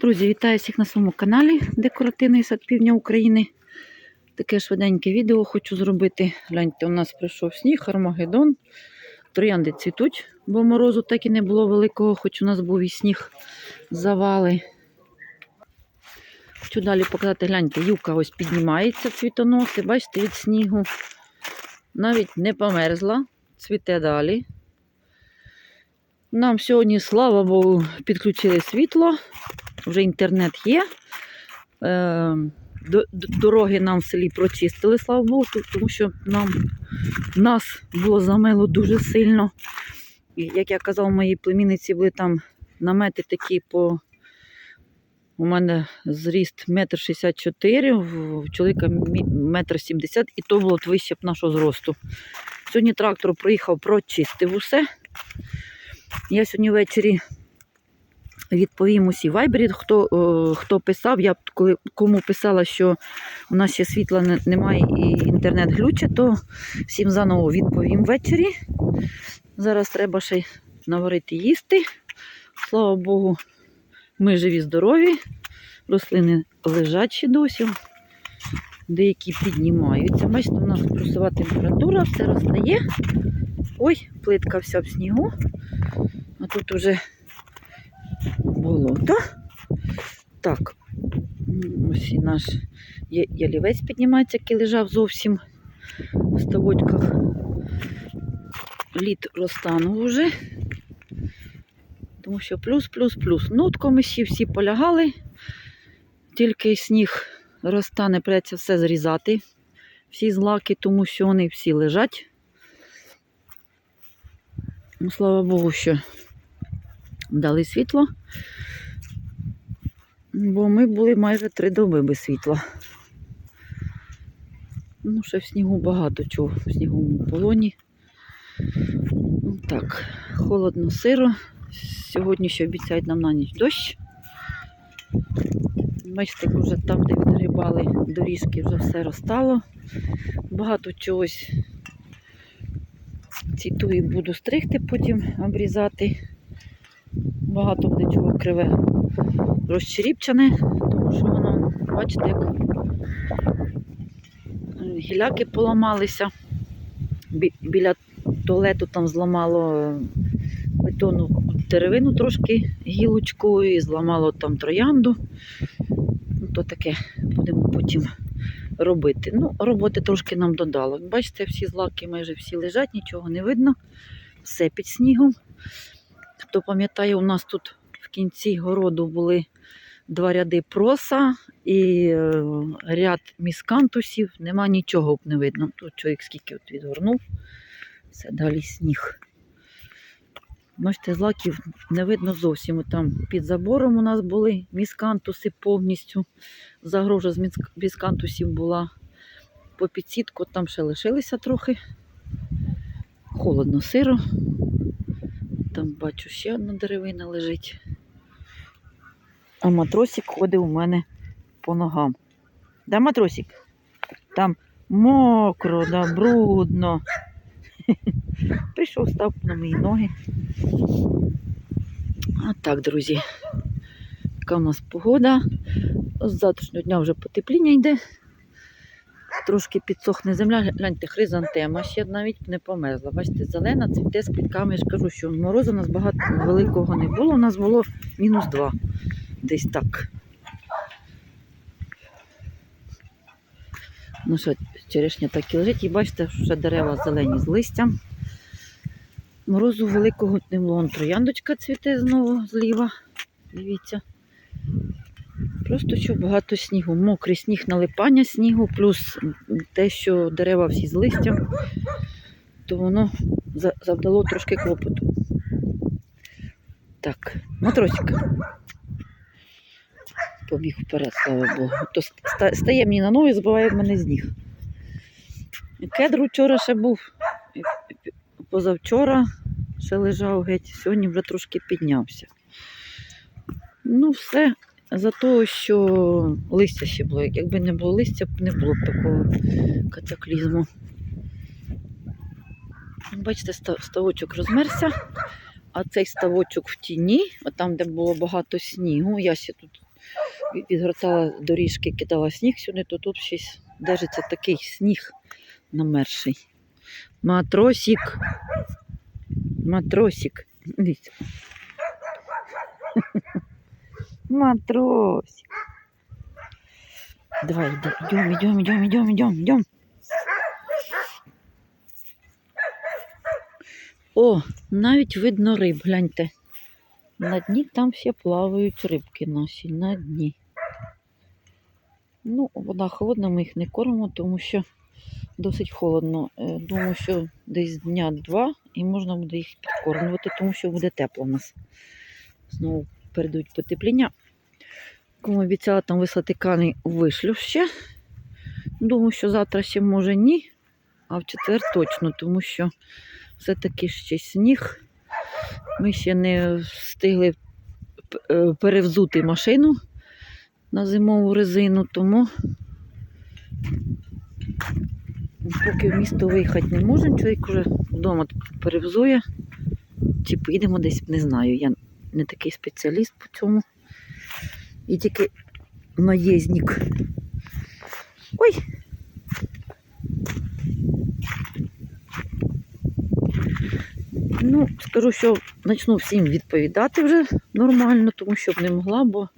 Друзі, вітаю всіх на своєму каналі Декоративний сад Півдня України. Таке швиденьке відео хочу зробити. Гляньте, у нас прийшов сніг, Армагеддон. Троянди цвітуть, бо морозу так і не було великого, хоч у нас був і сніг завали. Хочу далі показати, гляньте, юка ось піднімається, цвітоноси, бачите, від снігу. Навіть не померзла, цвіте далі. Нам сьогодні, слава Богу, підключили світло, вже інтернет є. Е, дороги нам в селі прочистили, слава Богу, тому що нам нас було замило дуже сильно. Як я казав, моїй племінниці були там намети такі по. У мене зріст метр шістдесят чотири, в в чоловіка мі- метр сімдесят, і то було вище б нашого зросту. Сьогодні трактор приїхав, прочистив усе. Я сьогодні ввечері відповім усі вайбері, хто, е, хто писав. Я коли кому писала, що у нас ще світла не- немає і інтернет глюче, то всім заново відповім ввечері. Зараз треба ще наварити їсти. Слава Богу, ми живі, здорові. Рослини лежать ще досі. Деякі піднімаються. Бачите, у нас плюсова температура, все розстає. Ой, плитка вся в снігу. А тут уже болото. Так, ось і наш ялівець піднімається, який лежав зовсім в ставочках. Лід розтанув уже. Тому що плюс, плюс, плюс. Ну, от всі полягали, тільки сніг розтане, придеться все зрізати. Всі злаки, тому що вони всі лежать. Ну, слава Богу, що дали світло. Бо ми були майже три доби без світла. Ну, ще в снігу багато чого в сніговому полоні. Ну, так, холодно, сиро. Сьогодні ще обіцяють нам на ніч дощ. Бачите, вже там, де відгрібали доріжки, вже все розтало. Багато чогось ці туї буду стригти, потім обрізати. Багато буде чого криве розчеріпчене, тому що воно, бачите, як гіляки поламалися. Бі- Біля туалету там зламало е, бетонну деревину трошки гілочкою і зламало там троянду. Ну, то таке будемо потім робити. Ну, роботи трошки нам додало. Бачите, всі злаки майже всі лежать, нічого не видно. Все під снігом. Хто пам'ятає, у нас тут в кінці городу були два ряди проса і е, ряд міскантусів. Нема нічого не видно. Тут чоловік скільки от відгорнув. Все далі сніг. Бачите, злаків не видно зовсім. Там під забором у нас були міскантуси повністю. Загрожа з міск- міскантусів була. По підсітку там ще лишилися трохи. Холодно, сиро. Там бачу ще одна деревина лежить. А матросик ходить у мене по ногам. Да, матросик? Там мокро, да, брудно. Прийшов, став на мої ноги. А так, друзі. Яка у нас погода? З завтрашнього дня вже потепління йде. Трошки підсохне земля. Гляньте, хризантема ще навіть не померзла. Бачите, зелена, цвіте з квітками. Я ж кажу, що морозу у нас багато великого не було. У нас було мінус два. Десь так. Ну що, черешня так і лежить. І бачите, що дерева зелені з листям. Морозу великого не було. Вон трояндочка цвіте знову зліва. Дивіться. Просто що багато снігу. Мокрий сніг, налипання снігу, плюс те, що дерева всі з листям, то воно завдало трошки клопоту. Так, матросик. Побіг вперед, слава Богу. То стає мені на ноги, збиває в мене з ніг. Кедр вчора ще був, позавчора ще лежав геть, сьогодні вже трошки піднявся. Ну, все за того, що листя ще було. Якби не було листя, не було б такого катаклізму. Бачите, ставочок розмерся, а цей ставочок в тіні, там, де було багато снігу, я ще тут від- відгортала доріжки, кидала сніг сюди, то тут щось держиться такий сніг намерший. Матросик. Матросик. Матросик. Давай, йдем, йдем, йдем, йдем, йдем, йдем. О, навіть видно риб, гляньте. На дні там ще плавають рибки наші, на дні. Ну, вода холодна, ми їх не кормимо, тому що досить холодно. Е, Думаю, що десь дня два і можна буде їх підкормлювати, тому що буде тепло в нас. Знову перейдуть потепління. Кому обіцяла там вислати кани, вишлю ще. Думаю, що завтра ще може ні, а в четвер точно, тому що все-таки ще сніг. Ми ще не встигли е, перевзути машину на зимову резину, тому поки в місто виїхати не можемо, чоловік вже вдома перевзує. Чи поїдемо десь, не знаю. Я не такий спеціаліст по цьому. І тільки наїзник. Ой! Ну, скажу, що почну всім відповідати вже нормально, тому що б не могла, бо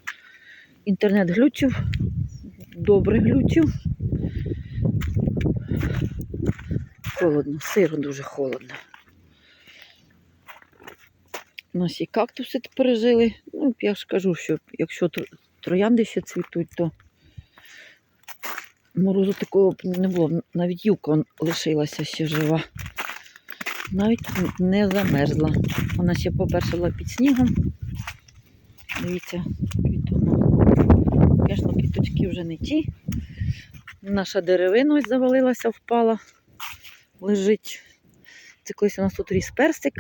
інтернет глючив, добре глючив. Холодно, сиро дуже холодно. У нас і кактуси пережили. Ну, я ж кажу, що якщо троянди ще цвітуть, то морозу такого б не було. Навіть юка лишилася ще жива. Навіть не замерзла. Вона ще попершила під снігом. Дивіться, квітуна. Звісно, квіточки вже не ті. Наша деревина ось завалилася, впала, лежить. Це колись у нас тут ріс персик.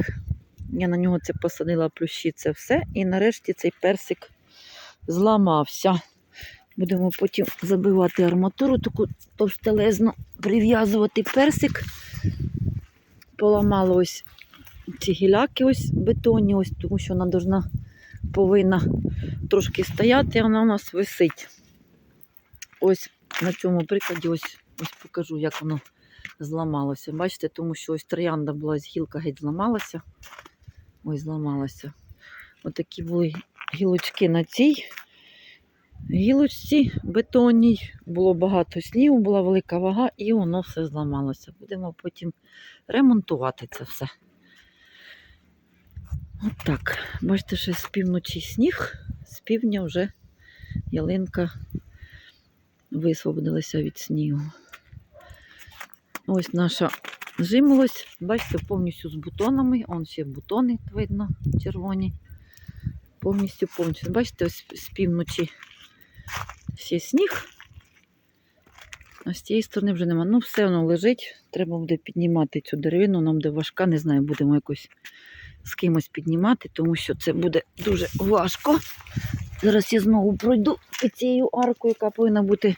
Я на нього це посадила плющі, це все. І нарешті цей персик зламався. Будемо потім забивати арматуру, таку товстелезну, прив'язувати персик. Поламала ось ці гіляки ось бетонні, ось, тому що вона должна, повинна трошки стояти, вона у нас висить. Ось на цьому прикладі ось, ось покажу, як воно зламалося. Бачите, тому що ось троянда була з гілка геть зламалася. Ось зламалася. Отакі були гілочки на цій гілочці бетонній. Було багато снігу, була велика вага, і воно все зламалося. Будемо потім ремонтувати це все. От так. Бачите, що з півночі сніг, з півдня вже ялинка висвободилася від снігу. Ось наша жимолость, бачите, повністю з бутонами. Он ще бутони видно, червоні. Повністю, повністю. Бачите, ось з півночі ще сніг. А з цієї сторони вже нема. Ну, все воно лежить. Треба буде піднімати цю деревину, нам буде важка, не знаю, будемо якось з кимось піднімати, тому що це буде дуже важко. Зараз я знову пройду під цією аркою, яка повинна бути,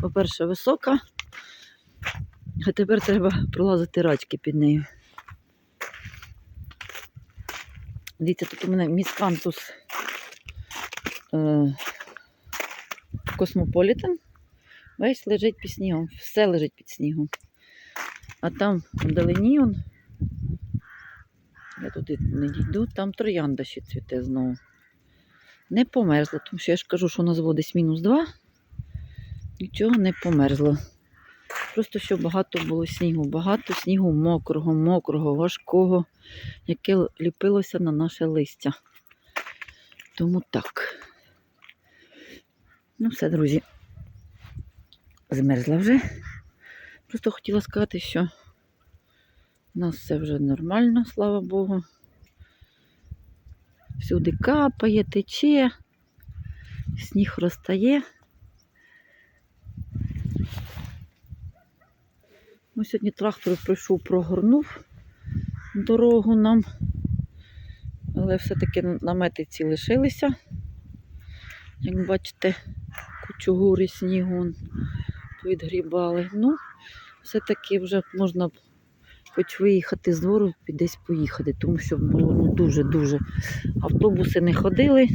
по-перше, висока. А тепер треба пролазити рачки під нею. Дивіться, тут у мене міскантус е, Космополітен. Весь лежить під снігом. Все лежить під снігом. А там вдалині он. Я туди не дійду, там троянда ще цвіте знову. Не померзла, тому що я ж кажу, що у нас десь мінус 2. Нічого не померзло. Просто що багато було снігу, багато снігу мокрого, мокрого, важкого, яке ліпилося на наше листя. Тому так. Ну, все, друзі. Змерзла вже. Просто хотіла сказати, що у нас все вже нормально, слава Богу. Всюди капає, тече, сніг розтає. Ось сьогодні трактор прийшов, прогорнув дорогу нам, але все-таки намети ці лишилися. Як бачите, кучугури снігу відгрібали. Ну, все-таки вже можна хоч виїхати з двору десь поїхати, тому що було ну, дуже-дуже. Автобуси не ходили,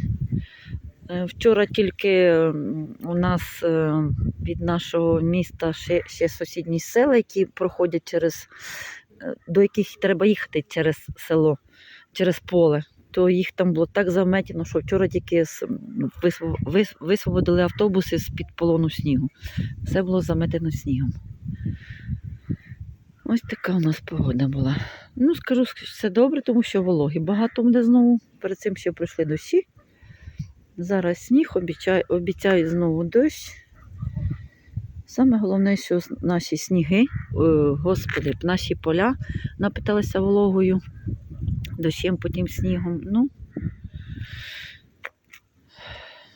Е, Вчора тільки у нас е, від нашого міста ще, ще сусідні села, які проходять через, е, до яких треба їхати через село, через поле. То їх там було так заметено, що вчора тільки висвободили автобуси з-під полону снігу. Все було заметено снігом. Ось така у нас погода була. Ну, скажу, все добре, тому що вологи багато буде знову. Перед цим ще пройшли дощі. Зараз сніг, обіцяє, обіцяють знову дощ. Саме головне, що наші сніги, е, господи, наші поля напиталися вологою, дощем, потім снігом. Ну,